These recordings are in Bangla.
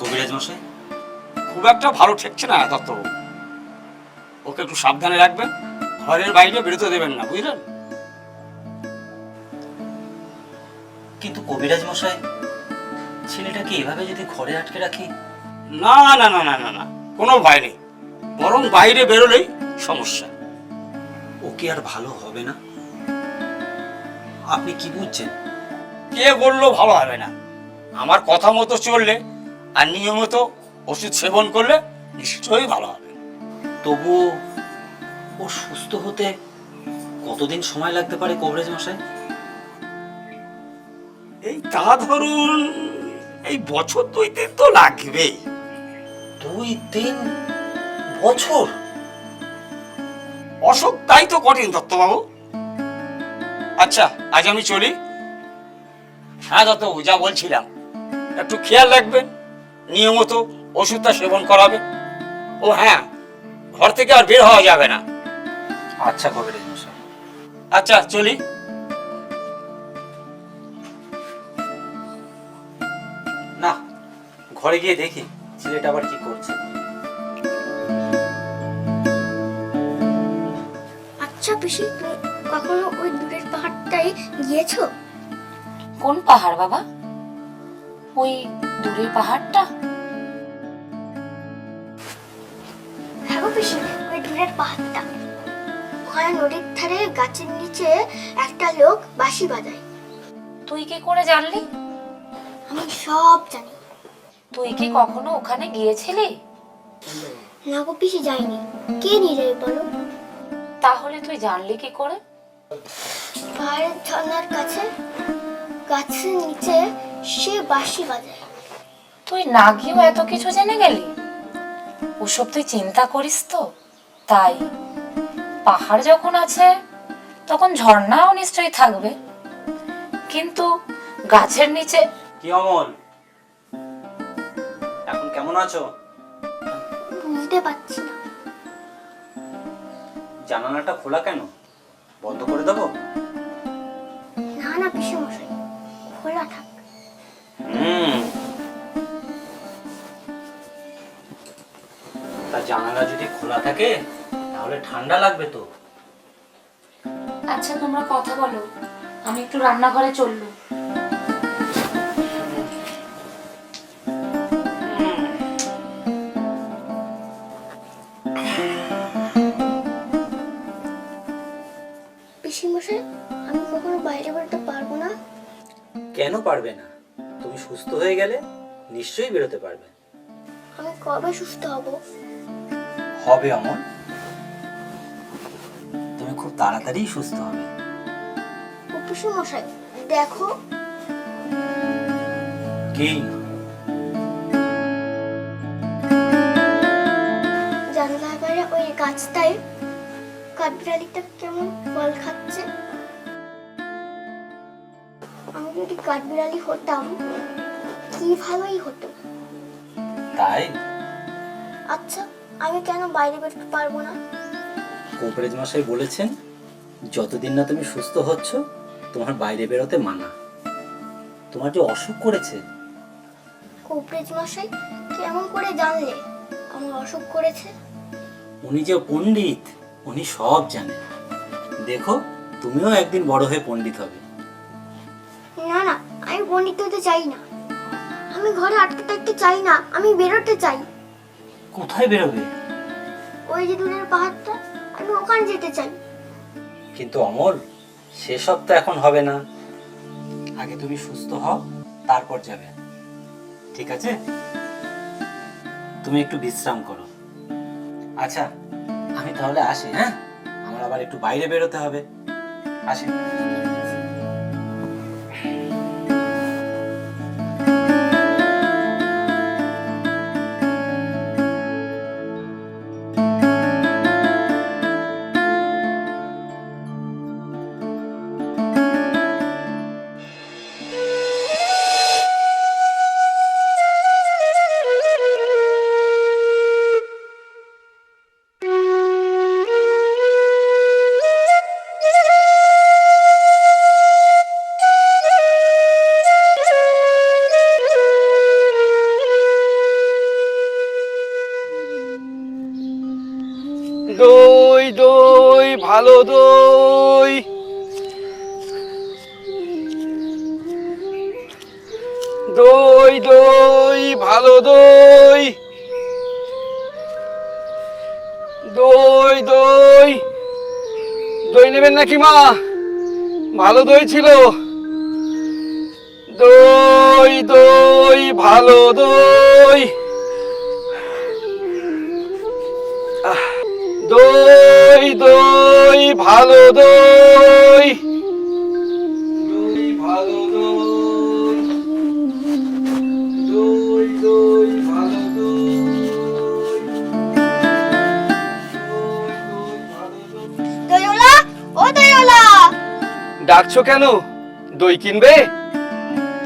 কবিরাজ মশাই? খুব একটা ভালো ঠেকছে না দত্তবাবু। ওকে একটু সাবধানে রাখবেন ঘরের বাইরে বেরোতে দেবেন না বুঝলেন? কিন্তু কবিরাজ মশাই ছেলেটাকে এভাবে যদি ঘরে আটকে রাখি? না না না না না না কোনো ভয় নেই। বরং বাইরে বেরোলেই সমস্যা। ও কি আর ভালো হবে না? আপনি কি বুঝছেন? কে বলল ভালো হবে না? আমার কথা মতো চললে আর নিয়মিত ওষুধ সেবন করলে নিশ্চয়ই ভালো হবে। তবু ও সুস্থ হতে কতদিন সময় লাগতে পারে কবিরাজ মশাই? এই তা ধরুন এই বছর দুই দিন তো লাগবেই। দুই তিন বছর? অসুখ তাই তো কঠিন দত্তবাবু। আচ্ছা আজ আমি চলি। হ্যাঁ দত্তবাবু যা বলছিলাম। একটু খেয়াল রাখবেন। নিয়মিত ওষুধটা সেবন করাবে। ও হ্যাঁ ঘর থেকে আর বের হওয়া যাবে না। আচ্ছা কবিরাজ মশাই। আচ্ছা চলি। না ঘরে গিয়ে দেখি ছেলেটা আবার কি করছে। আচ্ছা পিসি তুমি কখনো ওই দূরের পাহাড়টায় গিয়েছো? কোন পাহাড় বাবা? ওই দূরের পাহাড়টা? নদীর ধারে গাছের নিচে একটা লোক বাঁশি বাজায়। তুই কি করে জানলি? আমি সব জানি। তুই কি কখনো ওখানে গিয়েছিলি? না গো পিসি যাইনি কে নিয়ে যাবে বলো? তাহলে তুই জানলি কি করে? পাহাড়ের ঝর্ণার কাছে গাছের নিচে সে বাঁশি বাজায়। তুই না গিয়েও এত কিছু জেনে গেলি? ওসব তুই চিন্তা করিস তো তাই। পাহাড় যখন আছে তখন ঝর্ণাও নিশ্চয়ই থাকবে। কিন্তু গাছের নিচে কি অমল? এখন কেমন আছো? বুঝতে পারছি না। জানালাটা খোলা কেন? বন্ধ করে দেবো? না না পিসি মশাই খোলা থাক। হুম। তা জানালা যদি খোলা থাকে তাহলে ঠান্ডা লাগবে তো। আচ্ছা তোমরা কথা বলো। আমি একটু রান্নাঘরে চললুম আমি কখনো বাইরে বেরোতে পারব না? কেন পারবে না? তুমি সুস্থ হয়ে গেলে নিশ্চয়ই বেরোতে পারবে। আমি কবে সুস্থ হব? হবে খুব তাড়াতাড়ি সুস্থ হবে। মশাই দেখো। কি? জানলার বাইরে ওই গাছটায় কাঠবিড়ালিটা কেমন ফল খাচ্ছে? আমি যদি কাঠবিড়ালি হতাম কি ভালোই হতো? তাই? আচ্ছা আমি কেন বাইরে বেরোতে পারব না? কোপারেজ মশাই বলেছেন যতদিন না তুমি সুস্থ হচ্ছ তোমার বাইরে বেরোতে মানা। তোমার যে অসুখ করেছে। কোপরেজ মশাই কেমন করে জানলে? আমার অসুখ করেছে। উনি যে পণ্ডিত উনি সব জানেন দেখো তুমিও একদিন বড় হয়ে পণ্ডিত হবে। না না আমি পণ্ডিত হতে চাই না। আমি ঘরে আটকে থাকতে চাই না আমি বেরোতে চাই। কোথায় বেরোবে? ওই যে দূরের পাহাড়টা আমি ওখানে যেতে চাই। কিন্তু অমল সেসব তো এখন হবে না। আগে তুমি সুস্থ হও, তারপর যাবে। ঠিক আছে? তুমি একটু বিশ্রাম করো। আচ্ছা আমি তাহলে আসি হ্যাঁ? আমার আবার একটু বাইরে বেরোতে হবে। আসি। ভালো দই। দই দই, ভালো দই। দই দই। দই নেবেন নাকি মা? ভালো দই ছিল। দই দই, ভালো দই। ভালো দই। দই ভালো দই। দই দই ভালো দই। দই দই ভালো দই দইওলা ও দইওলা ডাকছো কেন? দই কিনবে?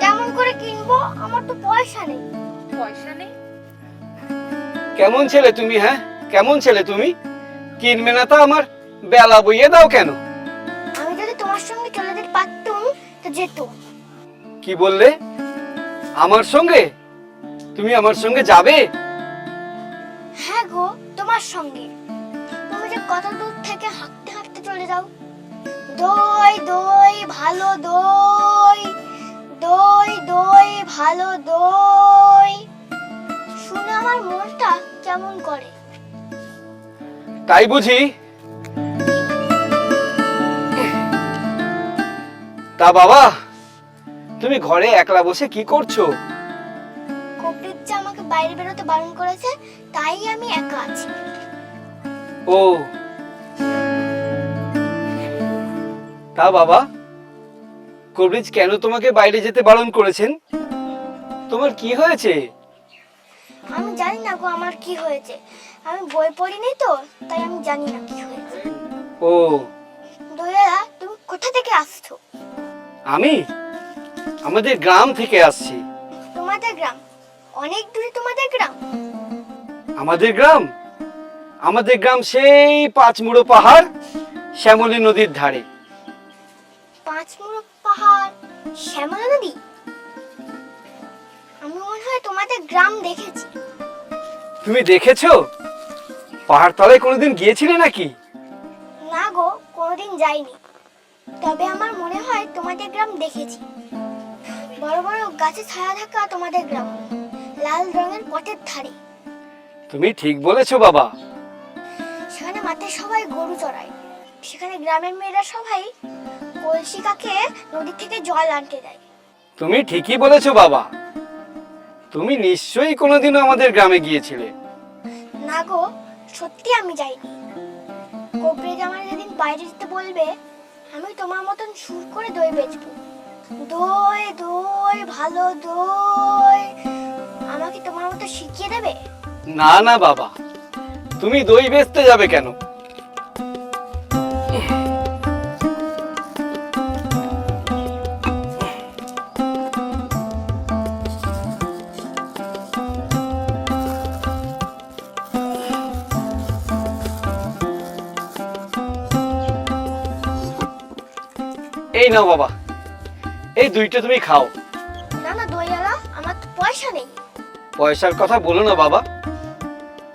কেমন করে কিনবো আমার তো পয়সা নেই। পয়সা নেই? কেমন ছেলে তুমি হ্যাঁ? কেমন ছেলে তুমি? কিনবে না তা আমার? বেলা বইয়ে দাও কেন? আমি যদি তোমার সঙ্গে চলে যেতে পারতুম তো যেত কি বললে? আমার সঙ্গে? তুমি আমার সঙ্গে যাবে? হ্যাঁ গো তোমার সঙ্গে। তুমি যে কত দূর থেকে হাঁটতে হাঁটতে চলে যাও। দই দই ভালো দই। দই দই ভালো দই। শুনে আমার মনটা কেমন করে? তাই বুঝি তা বাবা তুমি ঘরে একলা বসে কি করছ? কবির যে আমাকে বাইরে বেরোতে বারণ করেছে তাই আমি একা আছি। ও। তা বাবা কবরিজ কেন তোমাকে বাইরে যেতে বারণ করেছেন? তোমার কি হয়েছে? আমি জানি না গো আমার কি হয়েছে। আমি বই পড়িনি তো তাই আমি জানি না কি হয়েছে। ও। দয়ালা তুমি কোথা থেকে আসছো? আমি? আমাদের গ্রাম থেকে আসছি। তোমাদের গ্রাম? অনেক দূরে তোমাদের গ্রাম? আমাদের গ্রাম? আমাদের গ্রাম সেই পাঁচমুড়ো পাহাড় শ্যামলী নদীর ধারে। পাঁচমুড়ো পাহাড় শ্যামলা নদী? আমি মনে হয় তোমাদের গ্রাম দেখেছি। তুমি দেখেছ? পাহাড় তলায় কোনোদিন গিয়েছিলে নাকি? না গো কোনোদিন যাইনি। তবে আমার মনে হয় তোমাদের গ্রাম দেখেছি। বড় বড় গাছে ছায়া থাকা তোমাদের গ্রাম। লাল রঙের পথের ধারে। তুমি ঠিক বলেছ বাবা। সেখানে মাঠে সবাই গরু চড়ায়। সেখানে গ্রামের মেয়েরা সবাই কলসি কাকে নদী থেকে জল আনতে যায়। তুমি ঠিকই বলেছ বাবা। তুমি নিশ্চয়ই কোনোদিনও আমাদের গ্রামে গিয়েছিলে। না গো সত্যি আমি যাইনি। কোপরেজ আমার যেদিন বাইরে যেতে বলবে আমি তোমার মতন সুর করে দই বেচবো। দই দই, ভালো দই। আমাকে তোমার মতো শিখিয়ে দেবে? না না, বাবা। তুমি দই বেচতে যাবে কেন? নাও বাবা। এই দুইটা তুমি খাও। না না দইওয়ালা আমার তো পয়সা নেই। পয়সার কথা বলো না বাবা।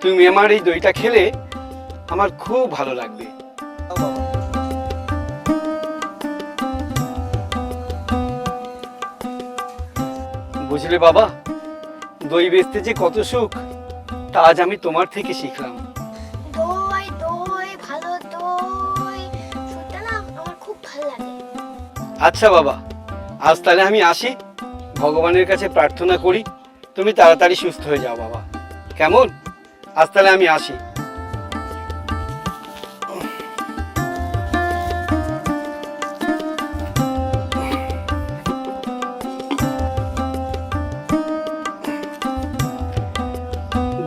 তুমি আমার এই দইটা খেলে আমার খুব ভালো লাগবে। বুঝলে বাবা দই বেচতে যে কত সুখ তা আজ আমি তোমার থেকে শিখলাম। আচ্ছা বাবা, আজ তাহলে আমি আসি। ভগবানের কাছে প্রার্থনা করি, তুমি তাড়াতাড়ি সুস্থ হয়ে যাও বাবা। কেমন? আজ তাহলে আমি আসি।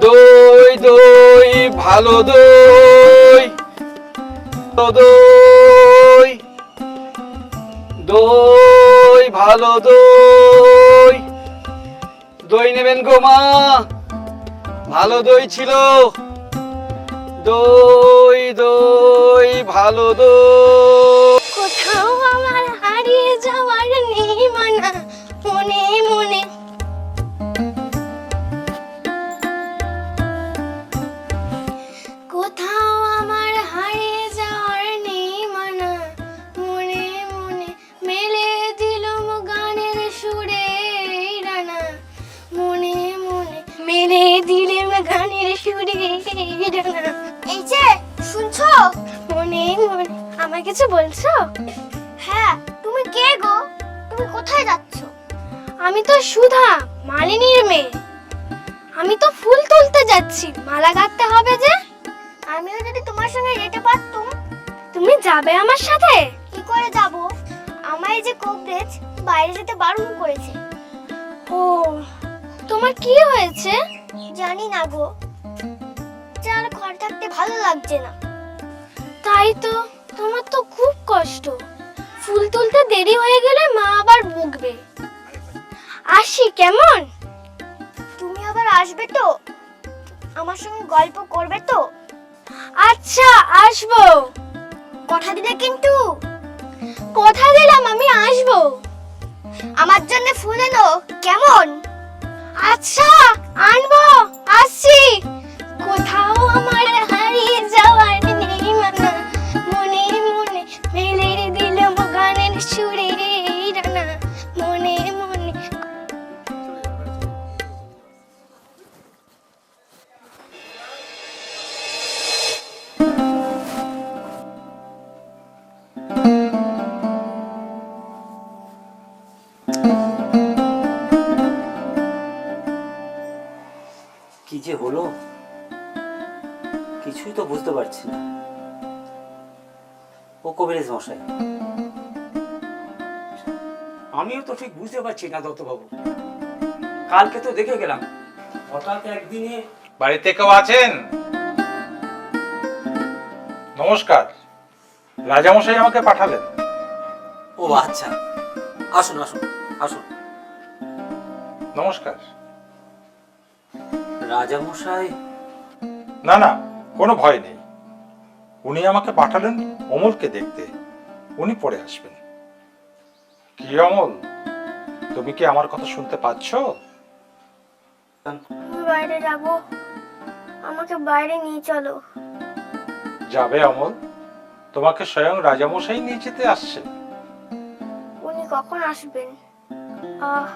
দই দই, ভালো দই। দই। দই, ভালো দই। দই নেবেন গো মা। ভালো দই ছিল। দই দই, ভালো দই। কোথাও আমার হারিয়ে যাওয়ার আমায় কিছু বলছো? হ্যাঁ তুমি কে গো? তুমি কোথায় যাচ্ছ? আমি তো সুধা মালিনীর মেয়ে। আমি তো ফুল তুলতে যাচ্ছি। মালা গাঁথতে হবে যে? আমিও যদি তোমার সঙ্গে যেতে পারতুম। তুমি যাবে আমার সাথে? কি করে যাব? আমায় যে কোবরেজ বাইরে যেতে বারণ করেছে। ও তোমার কি হয়েছে? জানি না গো। যার ঘর থাকতে ভালো লাগছে না। তাই তো। তোমার তো খুব কষ্ট। ফুল তুলতে দেরি হয়ে গেলে মা আবার বকবে। আসি, কেমন? তুমি আবার আসবে তো? আমার সঙ্গে গল্প করবে তো? আচ্ছা আসব। কথা দিলে কিন্তু? কথা দিলাম, আমি আসব। আমার জন্য ফুল এনো কেমন? আচ্ছা আনব, আসছি। কোথাও আমার হারিয়ে যাওয়ার যে হলো কিছুই তো বুঝতে পারছি না। ও কবিরাজ মশাই। আমিও তো ঠিক বুঝতে পারছি না দত্তবাবু। কালকে তো দেখে গেলাম হঠাৎ একদিনে বাড়িতে কেউ আছেন? নমস্কার। রাজামশাই আমাকে পাঠালেন। ও আচ্ছা। আসুন আসুন আসুন। নমস্কার। রাজা মশাই না না কোনো ভয় নেই। উনি আমাকে পাঠালেন অমলকে দেখতে। উনি পরে আসবেন। কি অমল? তুমি কি আমার কথা শুনতে পাচ্ছ? আমি বাইরে যাব। আমাকে বাইরে নিয়ে চলো। যাবে অমল? তোমাকে স্বয়ং রাজামশাই নিয়ে যেতে আসছেন উনি কখন আসবেন? আহ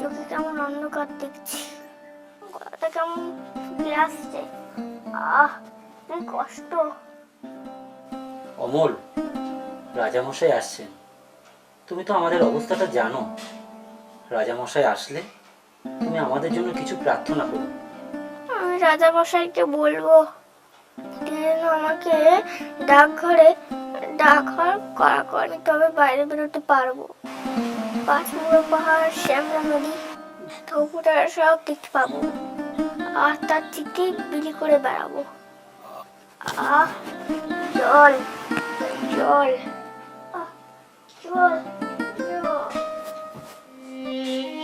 চোখে কেমন অন্ধকার দেখছি। কেমন শুকিয়ে আসছে। আহ কষ্ট। অমল রাজামশাই আসছেন। তুমি তো আমাদের অবস্থাটা জানো। রাজামশাই আসলে তুমি আমাদের জন্য কিছু প্রার্থনা করো। আমি রাজা মশাইকে বলব যেন আমাকে ডাকঘরে ডাকঘর করা করে তবে বাইরে বেরোতে পারব। পাঁচমুড়ো পাহাড় শ্যামলা নদী সব দেখতে পাবো। আর তার চিঠি বিলি করে বেড়াবো। আহ জল জল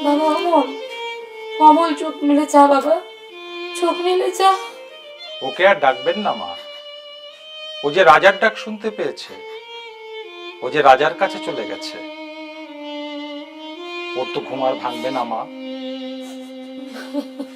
বাবা অমল অমল চোখ মেলে চা বাবা চোখ মেলে চা ওকে আর ডাকবেন না মা। ও যে রাজার ডাক শুনতে পেয়েছে ও যে রাজার কাছে চলে গেছে। ওর তো ঘুম আর ভাঙবে না মা।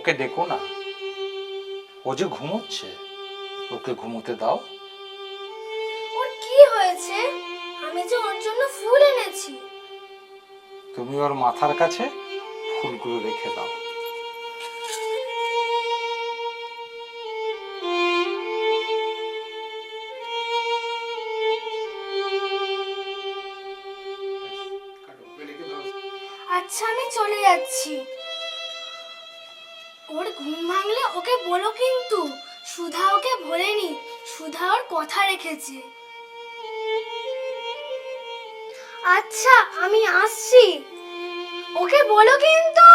ওকে ডেকো না। ও যে ঘুমোচ্ছে ওকে ঘুমোতে দাও। ওর কি হয়েছে? আমি যে ওর জন্য ফুল এনেছি। তুমি ওর মাথার কাছে ফুলগুলো রেখে দাও। আচ্ছা আমি চলে যাচ্ছি। ওর ঘুম ভাঙলে ওকে বলো কিন্তু। সুধা ওকে ভোলেনি সুধা ওর কথা রেখেছে। আচ্ছা আমি আসছি। ওকে বলো কিন্তু।